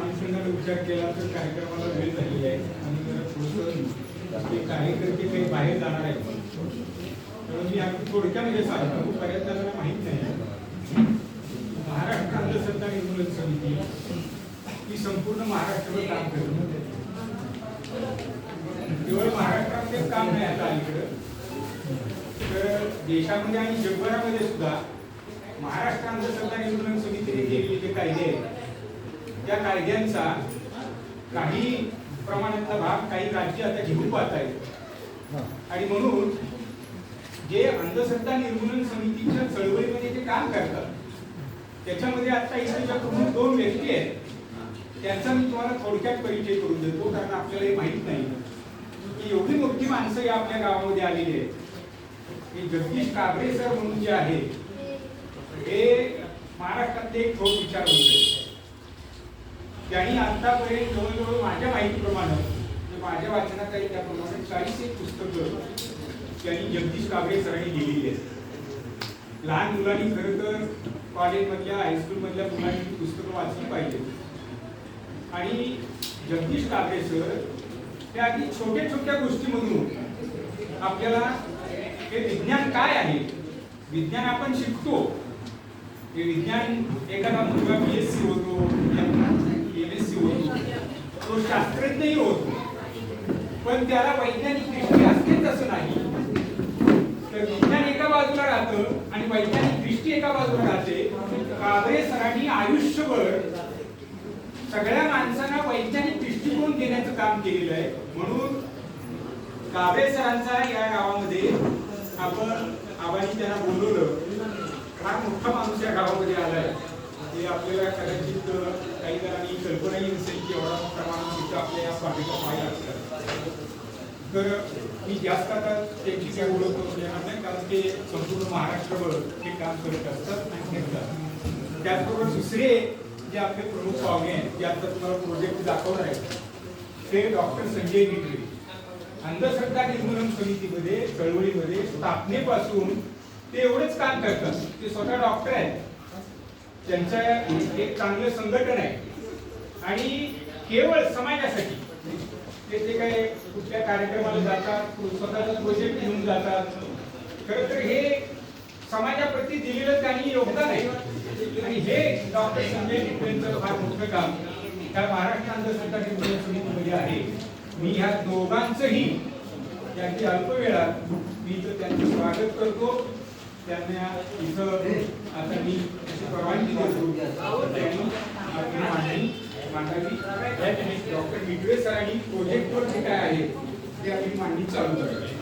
अनुषंगाने विचार केला तर कार्यक्रमाला वेळ झालेली आहे आणि जरा थोडंसं ते कार्यकर्ते काही बाहेर जाणार आहेत. तर मी अगदी थोडक्यामध्ये म्हणजे सांगतो बऱ्याच जणांना माहीत नाही. महाराष्ट्र अंधश्रद्धा निर्मूलन समिती ही संपूर्ण महाराष्ट्रावर काम करते. केवळ महाराष्ट्रामध्ये काम नाही आता अलीकडं. तर देशामध्ये आणि जगभरामध्ये सुद्धा महाराष्ट्र अंधश्रद्धा निर्मूलन समितीने केलेले जे कायदे आहेत त्या कायद्यांचा काही प्रमाणातला भाग काही राज्य आता घेऊन पाहत आहेत आणि म्हणून जे अंधश्रद्धा निर्मूलन समितीच्या चळवळीमध्ये जे काम करतात त्याच्यामध्ये आता इथे ज्या प्रमुख दोन व्यक्ती आहेत. त्यांचा मी तुम्हाला थोडक्यात परिचय करून देतो कारण आपल्याला हे माहीत नाही. की एवढी मोठी माणसं या आपल्या गावामध्ये आलेली आहेत. हे जगदीश काबरे सर म्हणून जे आहे हे महाराष्ट्रातले एक थोड विचार होते त्यांनी आतापर्यंत जवळजवळ माझ्या माहितीप्रमाणे म्हणजे माझ्या वाचनात काही त्याप्रमाणे चाळीस एक पुस्तकं त्यांनी जगदीश काबळे सरांनी लिहिलेली आहेत. लहान मुलांनी खरं तर कॉलेजमधल्या हायस्कूलमधल्या मुलांनी पुस्तकं वाचली पाहिजेत. आणि जगदीश काबळे सर त्या अगदी छोट्या छोट्या गोष्टीमधून आपल्याला हे विज्ञान काय आहे? विज्ञान आपण शिकतो. हे विज्ञान एखादा मुलगा बी एस सी होतो शास्त्रज्ञही होत पण त्याला वैज्ञानिक दृष्टी असतेच असं नाही. तर विज्ञान एका बाजूला राहतं आणि वैज्ञानिक दृष्टी एका बाजूला राहते. काबरे सरांनी आयुष्यभर सगळ्या माणसांना वैज्ञानिक दृष्टिकोन देण्याचं काम केलेलं आहे. म्हणून काबरे सरांचा या गावामध्ये आपण आबांनी त्यांना बोलवलं. फार मोठा माणूस या गावामध्ये आलाय आपल्याला कदाचित काही जणांनी कल्पनाही नसेल की एवढा मोठा माणूस आपल्या या स्वामीचा पाहिला असतात तर मी जास्त आता त्यांची काय ओळख करून देणार नाही कारण ते संपूर्ण महाराष्ट्रभर हे काम करत असतात आणि त्याचबरोबर दुसरे जे आपले प्रमुख पाहुणे आहेत जे आता तुम्हाला प्रोजेक्ट दाखवणार आहेत ते डॉक्टर संजय मिटरे अंधश्रद्धा निर्मूलन समितीमध्ये चळवळीमध्ये स्थापनेपासून ते एवढेच काम करतात. ते स्वतः डॉक्टर आहेत. त्यांचं एक चांगलं संघटन आहे. आणि केवळ समाजासाठी. ते ते काय कुठल्या कार्यक्रमाला जातात स्वतःचा प्रोजेक्ट घेऊन जातात. खरं तर हे समाजाप्रती दिलेलं त्यांनी योगदान आहे. आणि हे डॉक्टर संजय टिपरेंचं फार मोठं काम त्या महाराष्ट्र अंधश्रद्धा निर्मूलन समितीमध्ये आहे. मी ह्या दोघांचंही त्यांची अल्प वेळात मी तर त्यांचं स्वागत करतो. त्यांना इथं आता मी अशी परवानगी देतो. त्यांनी आपली मांडणी मांडावी या डॉक्टर मिटवे सरांनी प्रोजेक्टवर जे काय आहे ते आपली मांडणी चालू करावी